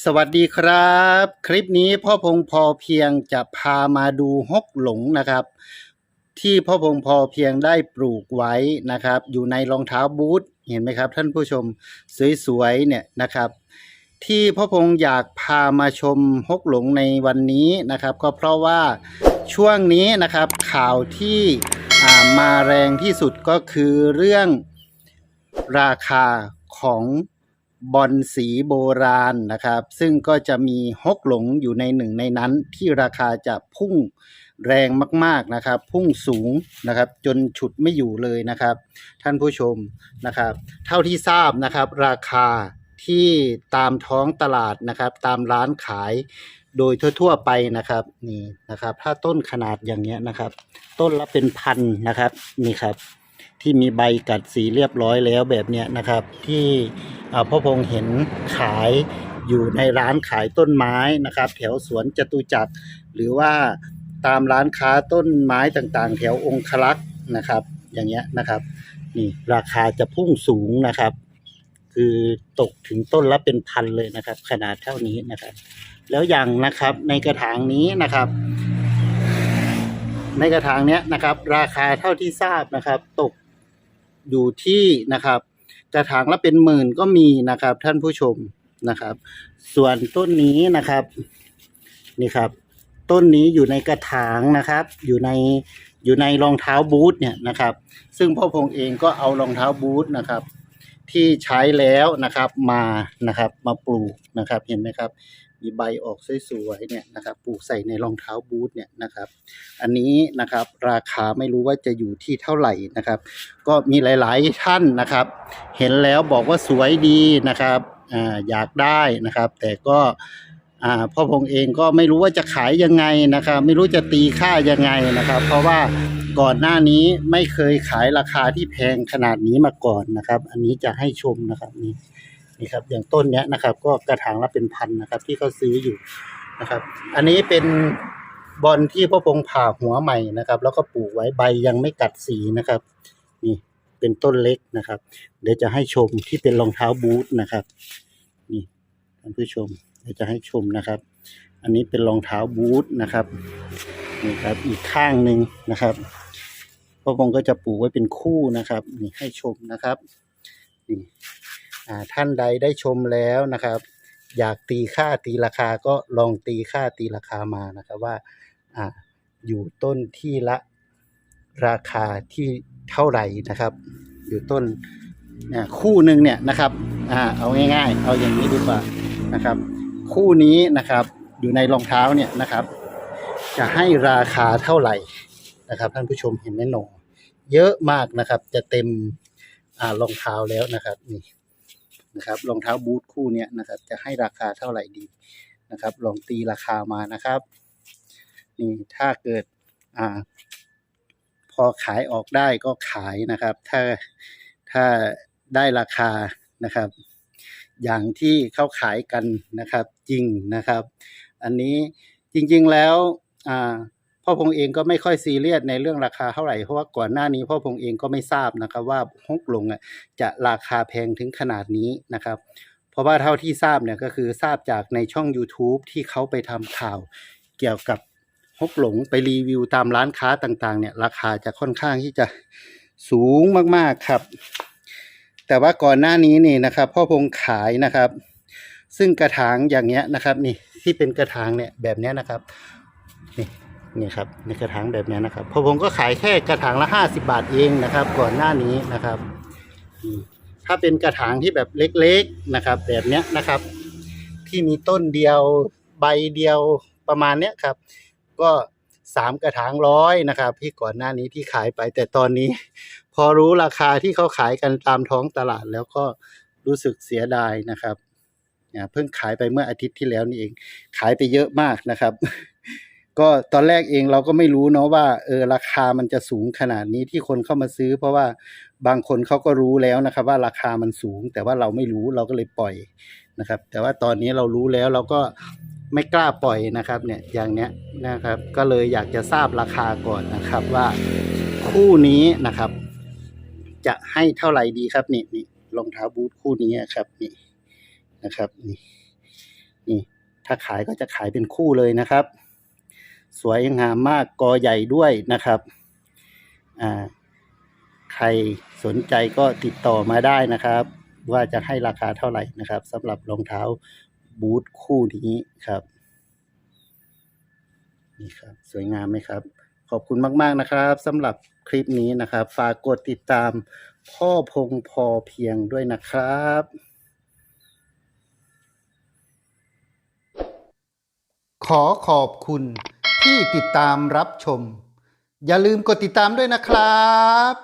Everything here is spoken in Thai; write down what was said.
สวัสดีครับ คลิปนี้พ่อพงพอเพียงจะพามาดูฮกหลงนะครับ ที่พ่อพงพอเพียงได้ปลูกไว้นะครับ อยู่ในรองเท้าบูทเห็นไหมครับ ท่านผู้ชมสวยๆเนี่ยนะครับ ที่พ่อพงอยากพามาชมฮกหลงในวันนี้นะครับ ก็เพราะว่าช่วงนี้นะครับข่าวที่มาแรงที่สุดก็คือเรื่องราคาของ บอลสีโบราณนะครับ ซึ่งก็จะมีฮกหลงอยู่ในหนึ่งในนั้นที่ราคาจะพุ่งแรงมากๆนะครับ พุ่งสูงนะครับ จนฉุดไม่อยู่เลยนะครับ ท่านผู้ชมนะครับ เท่าที่ทราบนะครับ ราคาที่ตามท้องตลาดนะครับ ตามร้านขายโดยทั่วๆไปนะครับนี่นะครับ ถ้าต้นขนาดอย่างเงี้ยนะครับ ต้นละเป็นพันนะครับนี่ครับ ที่มีใบกัดสีเรียบร้อยแล้วแบบเนี้ยนะครับ ที่พ่อพงเห็นขายอยู่ในร้านขายต้นไม้นะครับ แถวสวนจตุจักรหรือว่าตามร้านค้าต้นไม้ต่างๆ แถวองคลักษ์นะครับ อย่างเงี้ยนะครับนี่ราคาจะพุ่งสูงนะครับ คือตกถึงต้นละเป็นพันเลยนะครับ ขนาดเท่านี้นะครับ แล้วอย่างนะครับในกระถางนี้นะครับ ในกระถางเนี้ยนะครับ ราคาเท่าที่ทราบนะครับ ตกอยู่ที่นะครับ กระถางละเป็นหมื่นก็มีนะครับ ท่านผู้ชมนะครับ ส่วนต้นนี้นะครับนี่ครับ ต้นนี้อยู่ในกระถางนะครับ อยู่ในอยู่ในรองเท้าบูทเนี่ยนะครับ ซึ่งพ่อพงเองก็เอารองเท้าบูทนะครับ ที่ใช้แล้วนะครับมานะครับ มาปลูกนะครับเห็นไหมครับ มีใบออกสวยๆเนี่ยนะครับปลูกใส่ในรองเท้าบูทเนี่ยนะครับ อันนี้นะครับราคาไม่รู้ว่าจะอยู่ที่เท่าไหร่นะครับ ก็มีหลายๆท่านนะครับ เห็นแล้วบอกว่าสวยดีนะครับอ่าอยากได้นะครับ แต่ก็อ่าพ่อพงเองก็ไม่รู้ว่าจะขายยังไงนะครับ ไม่รู้จะตีค่ายังไงนะครับ เพราะว่าก่อนหน้านี้ไม่เคยขายราคาที่แพงขนาดนี้มาก่อนนะครับ อันนี้จะให้ชมนะครับนี่ นี่ครับอย่างต้นเนี้ยนะครับ ก็กระถางละเป็นพันนะครับ ที่เขาซื้ออยู่นะครับ อันนี้เป็นบอลที่พ่อพงผ่าหัวใหม่นะครับ แล้วก็ปลูกไว้ใบยังไม่กัดสีนะครับ นี่เป็นต้นเล็กนะครับ เดี๋ยวจะให้ชมที่เป็นรองเท้าบูทนะครับ นี่ท่านผู้ชมเดี๋ยวจะให้ชมนะครับ อันนี้เป็นรองเท้าบูทนะครับนี่ครับอีกข้างหนึ่งนะครับพ่อพงก็จะปลูกไว้เป็นคู่นะครับ นี่ให้ชมนะครับนี่ ท่านใดได้ชมแล้วนะครับ อยากตีค่าตีราคาก็ลองตีค่าตีราคามานะครับว่าออยู่ต้นที่ละราคาที่เท่าไหร่นะครับ อยู่ต้นคู่หนึ่งเนี่ยนะครับอเอาง่าย ๆ เอาอย่างนี้ดีกว่านะครับ คู่นี้นะครับอยู่ในรองเท้าเนี่ยนะครับ จะให้ราคาเท่าไหร่นะครับ ท่านผู้ชมเห็นไหมหนอเยอะมากนะครับ จะเต็มอรองเท้าแล้วนะครับนี่ นะครับรองเท้าบูทคู่เนี้ยนะครับ จะให้ราคาเท่าไหร่ดีนะครับ ลองตีราคามานะครับ นี่ถ้าเกิดอ่า พอขายออกได้ก็ขายนะครับ ถ้าถ้าได้ราคานะครับ อย่างที่เขาขายกันนะครับ จริงนะครับ อันนี้จริง ๆแล้วอ่า พ่อพงเองก็ไม่ค่อยซีเรียสในเรื่องราคาเท่าไหร่เพราะว่าก่อนหน้านี้พ่อพงเองก็ไม่ทราบนะครับว่าฮกหลงอะจะราคาแพงถึงขนาดนี้นะครับ เพราะว่าเท่าที่ทราบเนี่ยก็คือทราบจากในช่อง YouTube ที่เขาไปทำข่าวเกี่ยวกับฮกหลงไปรีวิวตามร้านค้าต่างๆ เนี่ยราคาจะค่อนข้างที่จะสูงมากๆครับ แต่ว่าก่อนหน้านี้นี่นะครับ พ่อพงขายนะครับ ซึ่งกระถางอย่างเงี้ยนะครับ นี่ที่เป็นกระถางเนี่ยแบบเนี้ยนะครับนี่ นี่ครับในกระถางแบบนี้นะครับพอพงก็ขายแค่กระถางละห้าสิบาทเองนะครับ ก่อนหน้านี้นะครับ ถ้าเป็นกระถางที่แบบเล็กๆนะครับ แบบเนี้ยนะครับ ที่มีต้นเดียวใบเดียวประมาณเนี้ยครับ ก็สามกระถางร้อยนะครับที่ก่อนหน้านี้ที่ขายไปแต่ตอนนี้ พอรู้ราคาที่เขาขายกันตามท้องตลาดแล้วก็รู้สึกเสียดายนะครับเพิ่งขายไปเมื่ออาทิตย์ที่แล้วนี่เอง ขายไปเยอะมากนะครับ ก็ตอนแรกเองเราก็ไม่รู้เนาะว่าเออราคามันจะสูงขนาดนี้ที่คนเข้ามาซื้อ เพราะว่าบางคนเขาก็รู้แล้วนะครับ ว่าราคามันสูง แต่ว่าเราไม่รู้เราก็เลยปล่อยนะครับ แต่ว่าตอนนี้เรารู้แล้วเราก็ไม่กล้าปล่อยนะครับ เนี่ยอย่างเนี้ยนะครับ ก็เลยอยากจะทราบราคาก่อนนะครับว่าคู่นี้นะครับ จะให้เท่าไหร่ดีครับนี่นี่รองเท้าบูทคู่นี้ครับนี่นะครับนี่นี่ถ้าขายก็จะขายเป็นคู่เลยนะครับ สวยงามมากกอใหญ่ด้วยนะครับอ่าใครสนใจก็ติดต่อมาได้นะครับ ว่าจะให้ราคาเท่าไหร่นะครับสำหรับรองเท้าบูทคู่นี้ครับนี่ครับสวยงามไหมครับ ขอบคุณมาก ๆ นะครับสำหรับคลิปนี้นะครับ ฝากกดติดตามพ่อพงพอเพียงด้วยนะครับขอขอบคุณ ที่ติดตามรับชม อย่าลืมกดติดตามด้วยนะครับ